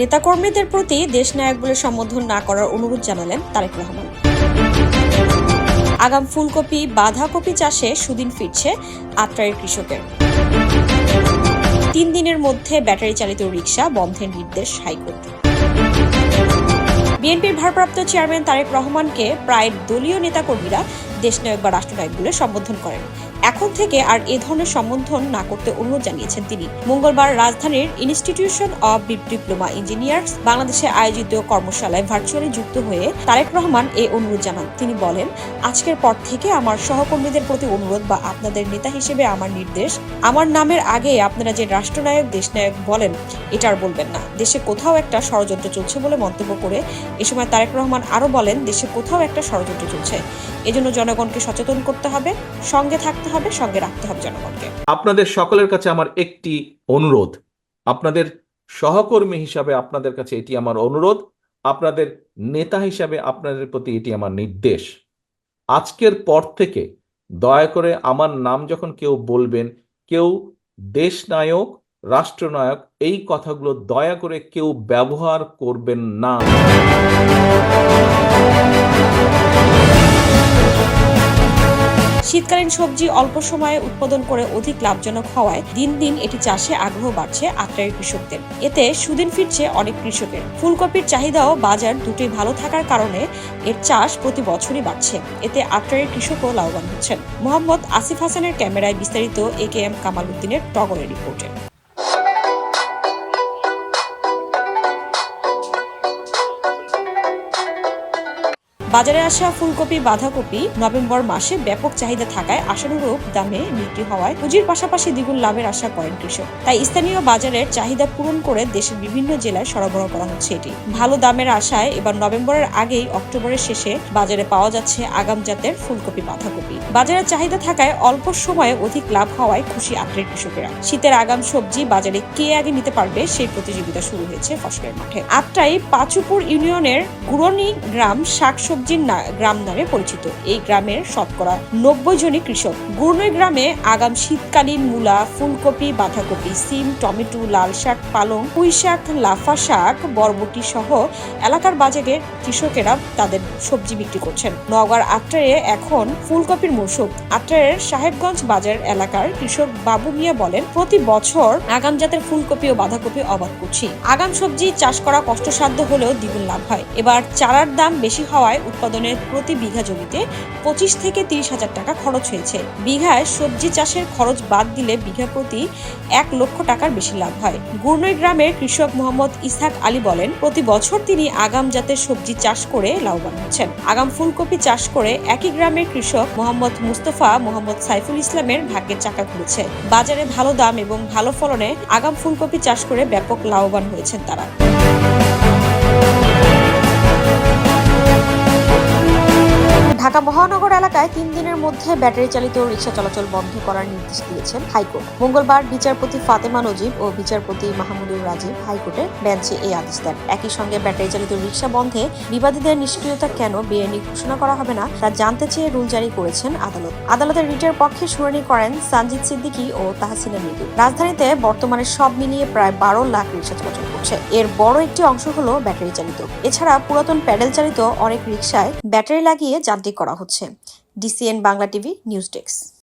নেতাকর্মীদের প্রতি দেশনায়ক বলে সম্বোধন না করার অনুরোধ জানালেন তারেক রহমান। আগাম ফুলকপি, বাঁধাকপি চাষে সুদিন ফিরছে আত্রায়ের কৃষকের। তিন দিনের মধ্যে ব্যাটারি চালিত রিক্সা বন্ধের নির্দেশ হাইকোর্ট। বিএনপির ভারপ্রাপ্ত চেয়ারম্যান তারেক রহমানকে প্রায় দলীয় নেতাকর্মীরা দেশনায়ক বা রাষ্ট্রনায়ক বলে সম্বোধন করেন। এখন থেকে আর এ ধরনের সম্বোধন না করতে অনুরোধ জানিয়েছেন তিনি। মঙ্গলবার রাজধানীর ইনস্টিটিউশন অব ডিপ্লোমা ইঞ্জিনিয়ার্স বাংলাদেশে আয়োজিত কর্মশালায় ভার্চুয়ালি যুক্ত হয়ে তারেক রহমান এ অনুরোধ জানান। তিনি বলেন, আজকের পর থেকে আমার সহকর্মীদের প্রতি অনুরোধ বা আপনাদের নেতা হিসেবে আমার নির্দেশ। আমার নামের আগে আপনারা যে রাষ্ট্রনায়ক, দেশনায়ক বলেন, এটা আর বলবেন না। দেশে কোথাও একটা ষড়যন্ত্র চলছে বলে মন্তব্য করে এ সময় তারেক রহমান আরও বলেন, দেশে কোথাও একটা ষড়যন্ত্র চলছে। এজন্য জনগণকে সচেতন করতে হবে, সঙ্গে থাকতে হবে, সঙ্গে রাখতে হবে জনগণকে। আপনাদের সকলের কাছে আমার একটি অনুরোধ। আপনাদের সহকর্মী হিসাবে আপনাদের কাছে এটি আমার অনুরোধ। আপনাদের নেতা হিসাবে আপনাদের প্রতি এটি আমার নির্দেশ। আজকের পর থেকে দয়া করে আমার নাম যখন কেউ বলবেন, কেউ দেশনায়ক, রাষ্ট্রনায়ক, এই কথাগুলো দয়া করে কেউ ব্যবহার করবেন না। শীতকালীন সবজি অল্প সময়ে উৎপাদন করে অধিক লাভজনক হওয়ায় দিন দিন এটি চাষে আগ্রহ বাড়ছে আত্রায়ের কৃষকদের। এতে সুদিন ফিরছে অনেক কৃষকের। ফুলকপির চাহিদাও বাজার দুটোই ভালো থাকার কারণে এর চাষ প্রতি বছরই বাড়ছে। এতে আত্রাইয়ের কৃষকও লাভবান হচ্ছেন। মোহাম্মদ আসিফ হাসানের ক্যামেরায় বিস্তারিত এ কে এম কামাল উদ্দিনের টগরের রিপোর্টে। বাজারে আসা ফুলকপি, বাঁধাকপি নভেম্বর মাসে ব্যাপক চাহিদা থাকায় আশানুরূপ দামে বিক্রি হওয়ায় পুঁজির পাশাপাশি দ্বিগুণ লাভের আশা করেন কৃষক। তাই স্থানীয় বাজারের চাহিদা পূরণ করে দেশের বিভিন্ন জেলায় সরবরাহ করা হচ্ছে এটি। ভালো দামের আশায় এবার নভেম্বরের আগেই অক্টোবরের শেষে বাজারে পাওয়া যাচ্ছে আগাম জাতের ফুলকপি, বাঁধাকপি। বাজারের চাহিদা থাকায় অল্প সময়ে অধিক লাভ হওয়ায় খুশি আত্রের কৃষকেরা। শীতের আগাম সবজি বাজারে কে আগে নিতে পারবে সেই প্রতিযোগিতা শুরু হয়েছে ফসলের মাঠে। আত্রাই পাচুপুর ইউনিয়নের গুরনি গ্রাম শাকসবজির না- গ্রাম নামে পরিচিত। এই গ্রামের শতকরা নব্বই জনই কৃষক। গুরনই গ্রামে আগাম শীতকালীন মূলা, ফুলকপি, বাঁধাকপি, সিম, টমেটো, লাল শাক পালং, পুঁই শাক, লাফা শাক, বরবটি সহ এলাকার বাজারে কৃষকেরা তাদের সবজি বিক্রি করছেন। নওগাঁর আত্রায়ে এখন ফুলকপির মৌসুম। আত্রায়ের সাহেবগঞ্জ বাজার এলাকার কৃষক বাবু মিয়া বলেন, প্রতি বছর আগাম জাতের ফুলকপি ও বাঁধাকপি অবাদ করছি। আগাম সবজি চাষ করা কষ্টসাধ্য হলেও দ্বিগুণ লাভ হয়। এবার চারার দাম বেশি হওয়ায় উৎপাদনের প্রতি বিঘা জমিতে পঁচিশ থেকে তিরিশ হাজার টাকা খরচ হয়েছে। বিঘায় সবজি চাষের খরচ বাদ দিলে বিঘা প্রতি এক লক্ষ টাকার বেশি লাভ হয়। গুর্নই গ্রামের কৃষক মোহাম্মদ ইসহাক আলী বলেন, প্রতি বছর তিনি আগাম জাতের সবজি চাষ করে লাভবান হচ্ছেন। আগাম ফুলকপি চাষ করে একই গ্রামের কৃষক মোহাম্মদ মুস্তফা মোহাম্মদ সাইফুল ইসলামের ভাগ্যের চাকা ঘুরেছে বাজারে ভালো দাম এবং ভালো ফলনে আগাম ফুলকপি চাষ করে ব্যাপক লাভবান হয়েছেন তারা। মহানগর এলাকায় তিন দিনের মধ্যে ব্যাটারি চালিত রিক্সা চলাচল বন্ধ করার নির্দেশ দিয়েছেন হাইকোর্ট। মঙ্গলবার বিচারপতি ফাতেমা নজিব ও বিচারপতি মাহমুদুর রাজীব হাইকোর্টে বেঞ্চে এই আদেশ দেন। একই সঙ্গে ব্যাটারি চালিত রিক্সা বন্ধে বিবাদীদের নিষ্ক্রিয়তা কেন বেআইনি ঘোষণা করা হবে না, তা জানতে চেয়ে রুল জারি করেছেন আদালত। আদালতের রিটের পক্ষে শুনানি করেন সানজিদ সিদ্দিকী ও তাহসিনা মৃদু রাজধানীতে বর্তমানে সব মিলিয়ে প্রায় বারো লাখ রিক্সা চলাচল করছে। এর বড় একটি অংশ হলো ব্যাটারি চালিত। এছাড়া পুরাতন প্যাডেল চালিত অনেক রিক্সায় ব্যাটারি লাগিয়ে যান্ত্রিক করা হচ্ছে। DCN Bangla TV news desk.